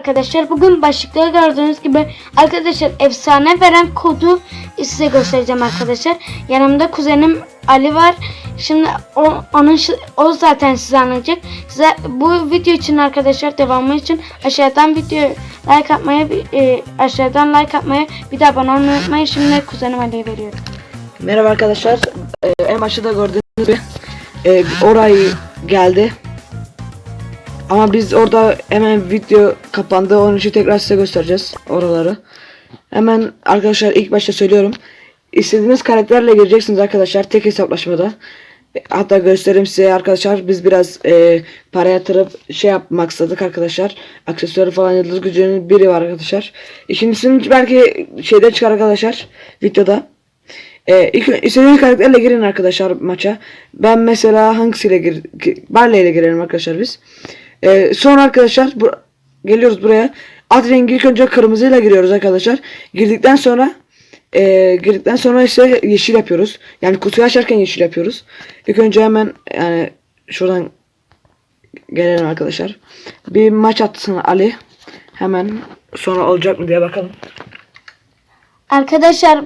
Arkadaşlar bugün başlıkta gördüğünüz gibi arkadaşlar efsane veren kodu size göstereceğim arkadaşlar. Yanımda kuzenim Ali var. Şimdi o, onun o zaten size anlatacak. Size bu video için arkadaşlar devamı için aşağıdan video like atmayı e, aşağıdan like atmayı bir de abone olmayı unutmayın. Şimdi kuzenim Ali'ye veriyorum. Merhaba arkadaşlar. Ee, en başta da gördüğünüz gibi e, orayı geldi. Ama biz orada hemen video kapandı. Onun için tekrar size göstereceğiz oraları. Hemen arkadaşlar ilk başta söylüyorum. İstediğiniz karakterle gireceksiniz arkadaşlar tek hesaplaşmada. E, Hatta göstereyim size arkadaşlar. Biz biraz e, para yatırıp şey yapmak istedik arkadaşlar. Aksesuarı falan yıldız gücünün biri var arkadaşlar. İkincisini belki şeyde çıkar arkadaşlar. Videoda. Ee, ilk, istediğiniz karakterle girin arkadaşlar maça. Ben mesela hangisiyle gir, gi- Barley ile girelim arkadaşlar biz. Ee, sonra arkadaşlar bu, geliyoruz buraya. At rengi ilk önce kırmızıyla giriyoruz arkadaşlar. Girdikten sonra e, girdikten sonra ise yeşil yapıyoruz. Yani kutuyu açarken yeşil yapıyoruz. İlk önce hemen yani şuradan gelelim arkadaşlar. Bir maç atsın Ali. Hemen sonra olacak mı diye bakalım. Arkadaşlar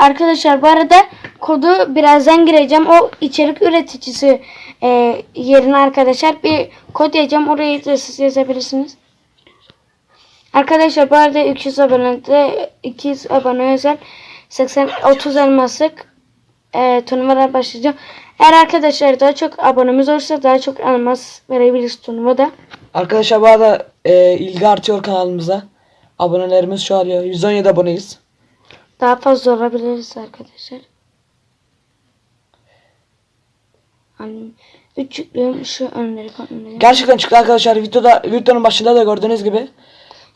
arkadaşlar bu arada kodu birazdan gireceğim. O içerik üreticisi e, yerine arkadaşlar bir kod yazacağım. Orayı da siz yazabilirsiniz. Arkadaşlar bu arada 200 abonede 200 abone özel 80 30 elmaslık e, turnuvalar başlayacağım. Eğer arkadaşlar daha çok abonemiz olursa daha çok elmas verebiliriz turnuvada. Arkadaşlar bu arada e, ilgi artıyor kanalımıza. Abonelerimiz şu an 117 aboneyiz. Daha fazla olabiliriz arkadaşlar. Hani üç şu önleri kontrol Gerçekten çıktı arkadaşlar. Videoda videonun başında da gördüğünüz gibi.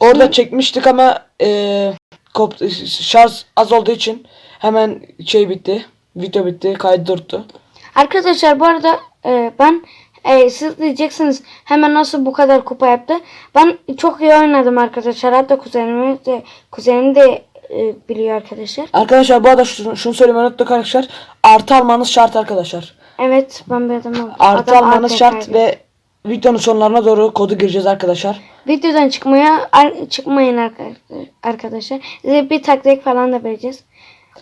Orada çekmiştik ama e, kop, şarj az olduğu için hemen şey bitti. Video bitti. Kaydı durdu. Arkadaşlar bu arada e, ben e, siz diyeceksiniz hemen nasıl bu kadar kupa yaptı. Ben çok iyi oynadım arkadaşlar. Hatta kuzenimi de kuzenim de e, biliyor arkadaşlar. Arkadaşlar bu arada şunu, şunu söylemeyi unuttuk arkadaşlar. Artı almanız şart arkadaşlar. Evet ben bir adam oldum. Artı Adam almanız ATK şart ve videonun sonlarına doğru kodu gireceğiz arkadaşlar. Videodan çıkmaya ar- çıkmayın arka- arkadaşlar. Size bir taktik falan da vereceğiz.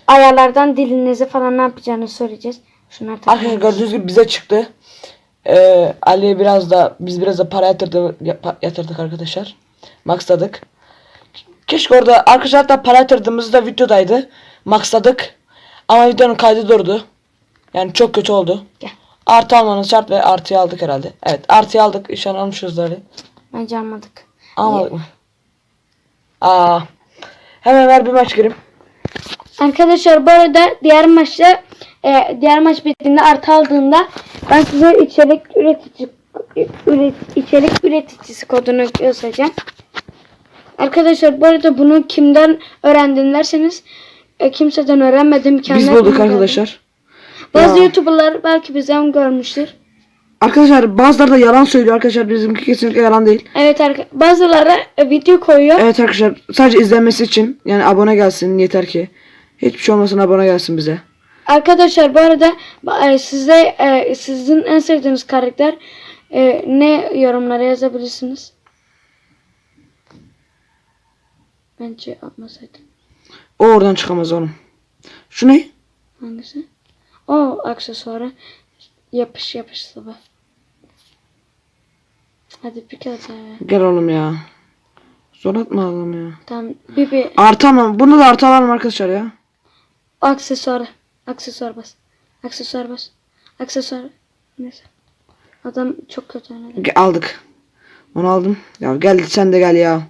Ayarlardan dilinizi falan ne yapacağını söyleyeceğiz. Şunlar Arkadaşlar gördüğünüz gibi bize çıktı. Ee, Ali biraz da biz biraz da para yatırdı, yatırdık arkadaşlar. Maxladık. Keşke orada arkadaşlar hatta para yatırdığımızda videodaydı. Maxladık. Ama videonun kaydı durdu. Yani çok kötü oldu. Gel. Artı almanız şart ve artıyı aldık herhalde. Evet artıyı aldık. İnşallah almışız Ali. Bence almadık. Almadık mı? Aa. Hemen ver bir maç gireyim. Arkadaşlar bu arada diğer maçta e, diğer maç bittiğinde artı aldığında ben size içerik üretici üret, içerik üreticisi kodunu göstereceğim. Arkadaşlar bu arada bunu kimden öğrendin derseniz e, kimseden öğrenmedim. Biz Kendim bulduk öğrendim. arkadaşlar. Bazı Ya. YouTuber'lar belki bizden görmüştür. Arkadaşlar bazıları da yalan söylüyor arkadaşlar. Bizimki kesinlikle yalan değil. Evet arka, bazıları e, video koyuyor. Evet arkadaşlar sadece izlenmesi için yani abone gelsin yeter ki. Hiçbir şey olmasın abone gelsin bize. Arkadaşlar bu arada e, size e, sizin en sevdiğiniz karakter ne yorumlara yazabilirsiniz. Bence atmasaydım. O oradan çıkamaz oğlum. Şu ne? Hangisi? O aksesuarı yapış yapış sabah. Hadi bir kere daha. ver. Gel oğlum ya. Zor atma oğlum ya. Tamam bir bir Artı ama bunu da artı alalım arkadaşlar ya. aksesuarı. Aksesuar bas. Aksesuar bas. Aksesuar. Neyse. Adam çok kötü oynadı. Ge- aldık. Onu aldım. Ya gel sen de gel ya.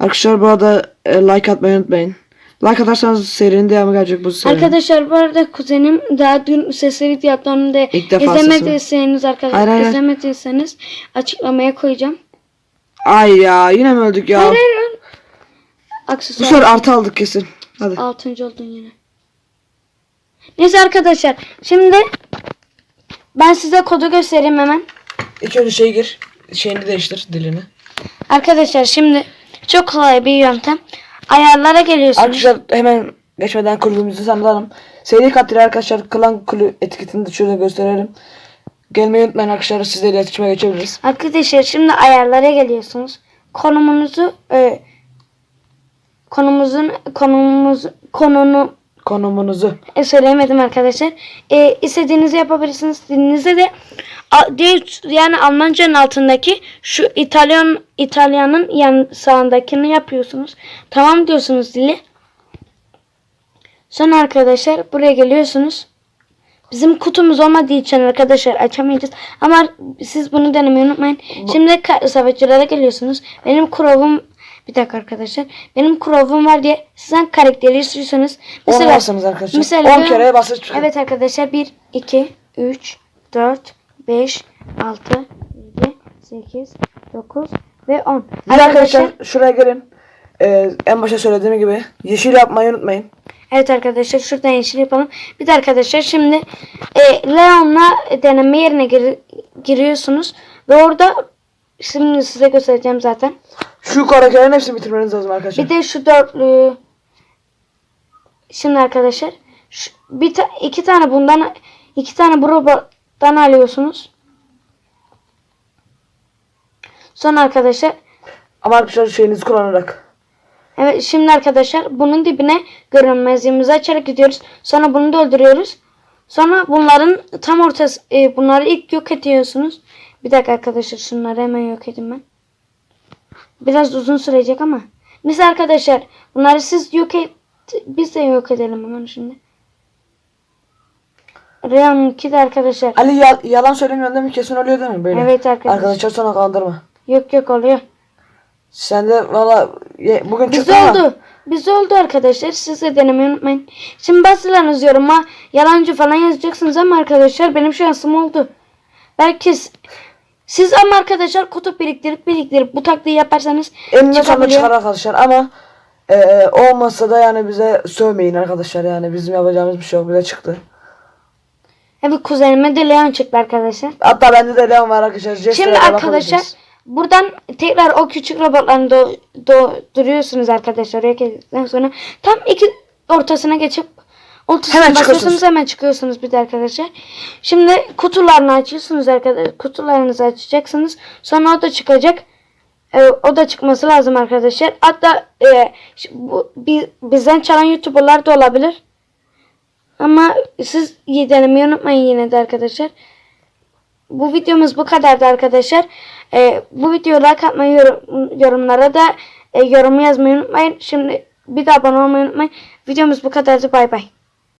Arkadaşlar bu arada e, like atmayı unutmayın. Like atarsanız serinin devamı gelecek bu serinin. Arkadaşlar bu arada kuzenim daha dün sesli video yaptı onu da İlk defa izlemediyseniz arkadaşlar Hayır, hayır, izlemediyseniz açıklamaya koyacağım. Ay ya yine mi öldük ya? Hayır hayır. hayır. Bu Aksesuar sefer artı aldık kesin. Hadi. altıncı oldun yine. Neyse arkadaşlar şimdi ben size kodu göstereyim hemen. İlk önce şey gir. Şeyini değiştir dilini. Arkadaşlar şimdi çok kolay bir yöntem. Ayarlara geliyorsunuz. Arkadaşlar hemen geçmeden kulübümüzü tanıtalım. Seri katil arkadaşlar klan kulü etiketini de şurada gösterelim. gelmeyi unutmayın arkadaşlar. Sizle iletişime geçebiliriz. Arkadaşlar şimdi ayarlara geliyorsunuz. Konumunuzu e, konumuzun konumuz konunu Konumunuzu. e, söyleyemedim arkadaşlar. E, istediğinizi yapabilirsiniz. Dilinizde de yani Almanca'nın altındaki şu İtalyan İtalyanın yan sağındakini yapıyorsunuz. Tamam diyorsunuz dili. Sonra arkadaşlar buraya geliyorsunuz. Bizim kutumuz olmadığı için arkadaşlar açamayacağız. Ama siz bunu denemeyi unutmayın. Şimdi ka- savaşçılara geliyorsunuz. Benim Chrome'um bir dakika arkadaşlar. Benim Chrome'um var diye sizden karakteri istiyorsanız. Ona basınız arkadaşlar. Mesela 10 kere basıp çıkın. Evet arkadaşlar 1, 2, 3, 4, 5, 6, 7, 8, 9 ve 10. Bir de arkadaşlar şuraya gelin. Ee, en başta söylediğim gibi yeşil yapmayı unutmayın. Evet arkadaşlar şuradan yeşil yapalım. Bir de arkadaşlar şimdi e, Leon'la deneme yerine gir- giriyorsunuz. Ve orada şimdi size göstereceğim zaten. Şu karakterlerin hepsini bitirmeniz lazım arkadaşlar. Bir de şu dörtlü şimdi arkadaşlar şu, bir ta, iki tane bundan iki tane bu robottan alıyorsunuz. Sonra arkadaşlar Ama arkadaşlar şeyinizi kullanarak. Evet şimdi arkadaşlar bunun dibine görünmezliğimizi açarak gidiyoruz. Sonra bunu da öldürüyoruz. Sonra bunların tam ortası e, bunları ilk yok ediyorsunuz. Bir dakika arkadaşlar şunları hemen yok edin ben. Biraz uzun sürecek ama. Mesela arkadaşlar bunları siz yok et biz de yok edelim hemen şimdi. Realm 2 de arkadaşlar. Ali ya- yalan söylemiyorsun değil mi? Kesin oluyor değil mi böyle? Evet arkadaşlar. Arkadaşlar sonra kandırma. Yok yok oluyor. Sen de valla bugün Bizde çıktın ama oldu. Bizde oldu arkadaşlar. Siz de denemeyi unutmayın. Şimdi bazılarınız yoruma yalancı falan yazacaksınız ama arkadaşlar benim şansım oldu. Belki siz ama arkadaşlar kutu biriktirip biriktirip bu taktiği yaparsanız sonunda çıkabiliyor. çıkar arkadaşlar ama e, olmasa da yani bize sövmeyin arkadaşlar yani bizim yapacağımız bir şey yok bize çıktı. Evet kuzenime de Leon çıktı arkadaşlar. Hatta bende de Leon var arkadaşlar. Jester'e Şimdi arkadaşlar buradan tekrar o küçük robotlarını do, do- duruyorsunuz arkadaşlar. Oraya geldikten sonra tam iki ortasına geçip ortasına Hemen basıyorsunuz çıkıyorsunuz. hemen çıkıyorsunuz bir de arkadaşlar. Şimdi kutularını açıyorsunuz arkadaşlar. Kutularınızı açacaksınız. Sonra o da çıkacak. Ee, o da çıkması lazım arkadaşlar. Hatta e, bu, bi- bizden çalan YouTuber'lar da olabilir. Ama siz iyi denemeyi unutmayın yine de arkadaşlar. Bu videomuz bu kadardı arkadaşlar. Ee, bu videoyu like atmayı, yorum- yorumlara da e, yorum yazmayı unutmayın. Şimdi bir de abone olmayı unutmayın. Videomuz bu kadardı. Bay bay.